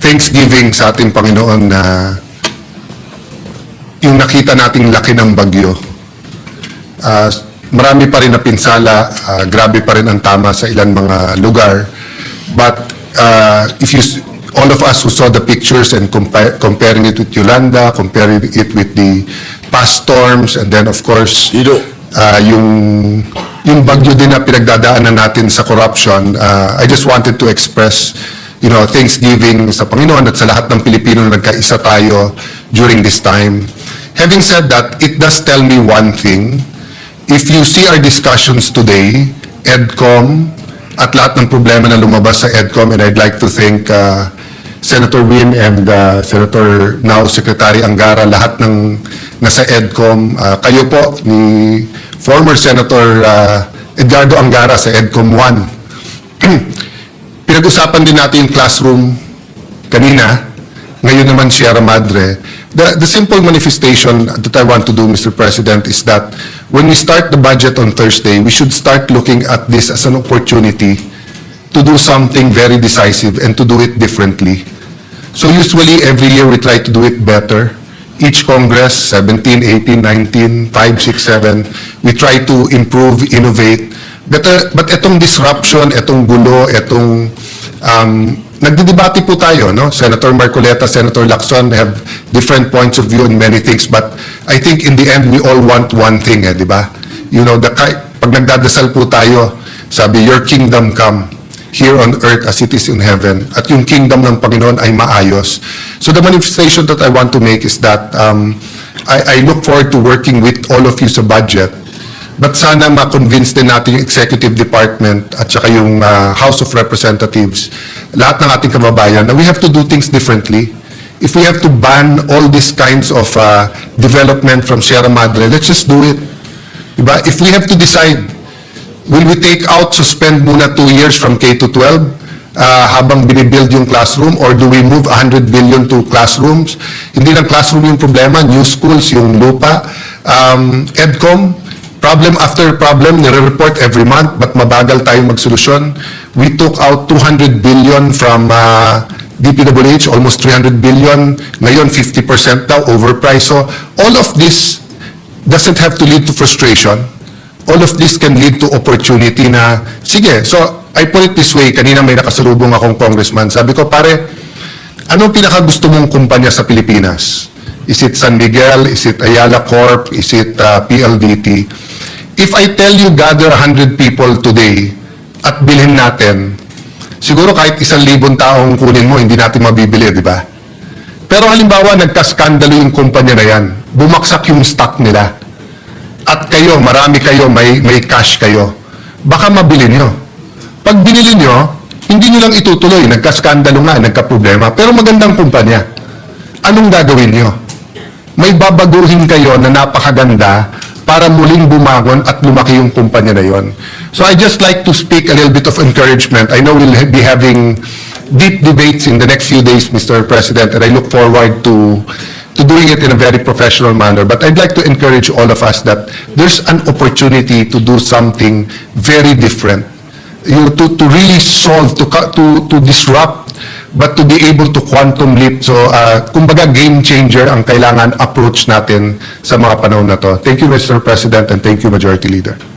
thanksgiving sa ating Panginoon na yung nakita nating laki ng bagyo. Ah, marami pa rin na pinsala, ah, grabe pa rin ang tama sa ilan mga lugar. But ah, if you, all of us who saw the pictures and compare, comparing it with Yolanda, comparing it with the past storms, and then of course, Ido. ah, yung yung bagyo din na pinagdadaanan natin sa corruption, ah, I just wanted to express you know, thanksgiving sa Panginoon at sa lahat ng Pilipino na nagkaisa tayo during this time. Having said that, it does tell me one thing. If you see our discussions today, EDCOM, at lahat ng problema na lumabas sa EDCOM, and I'd like to thank uh, Senator Win and uh, Senator now Secretary Angara, lahat ng nasa EDCOM. Uh, kayo po ni former Senator uh, Edgardo Angara sa EDCOM 1. Pinag-usapan din natin yung classroom kanina, ngayon naman Sierra Madre. The, the simple manifestation that I want to do, Mr. President, is that when we start the budget on Thursday, we should start looking at this as an opportunity to do something very decisive and to do it differently. So usually, every year, we try to do it better. Each Congress, 17, 18, 19, 5, 6, 7, we try to improve, innovate. But, uh, but itong disruption, itong gulo, itong um, nagdidebate po tayo, no? Senator Marcoleta, Senator Lacson have different points of view on many things, but I think in the end, we all want one thing, eh, di ba? You know, the, pag nagdadasal po tayo, sabi, your kingdom come here on earth as it is in heaven. At yung kingdom ng Panginoon ay maayos. So the manifestation that I want to make is that um, I, I look forward to working with all of you sa budget But sana ma-convince din natin yung executive department at saka yung uh, House of Representatives, lahat ng ating kababayan, na we have to do things differently. If we have to ban all these kinds of uh, development from Sierra Madre, let's just do it. Diba? If we have to decide, will we take out, suspend muna two years from K to 12 uh, habang binibuild yung classroom or do we move 100 billion to classrooms? Hindi lang classroom yung problema, new schools, yung lupa, um, EDCOM, problem after problem, nire-report every month, but mabagal tayong magsolusyon. We took out 200 billion from uh, DPWH, almost 300 billion. Ngayon, 50% daw, overpriced. So, all of this doesn't have to lead to frustration. All of this can lead to opportunity na, sige, so I put it this way, kanina may nakasalubong akong congressman, sabi ko, pare, anong pinakagusto mong kumpanya sa Pilipinas? Is it San Miguel? Is it Ayala Corp? Is it uh, PLDT? If I tell you gather 100 people today at bilhin natin, siguro kahit isang libon taong kunin mo, hindi natin mabibili, di ba? Pero halimbawa, nagkaskandalo yung kumpanya na yan, bumaksak yung stock nila, at kayo, marami kayo, may, may cash kayo, baka mabili nyo. Pag binili nyo, hindi nyo lang itutuloy, nagkaskandalo nga, nagkaproblema, pero magandang kumpanya. Anong gagawin nyo? May babaguhin kayo na napakaganda para muling bumangon at lumaki yung kumpanya na yon. So I just like to speak a little bit of encouragement. I know we'll be having deep debates in the next few days, Mr. President, and I look forward to to doing it in a very professional manner. But I'd like to encourage all of us that there's an opportunity to do something very different. You know, to, to really solve, to, to, to disrupt, but to be able to quantum leap. So, uh, kumbaga game changer ang kailangan approach natin sa mga panahon na to. Thank you, Mr. President, and thank you, Majority Leader.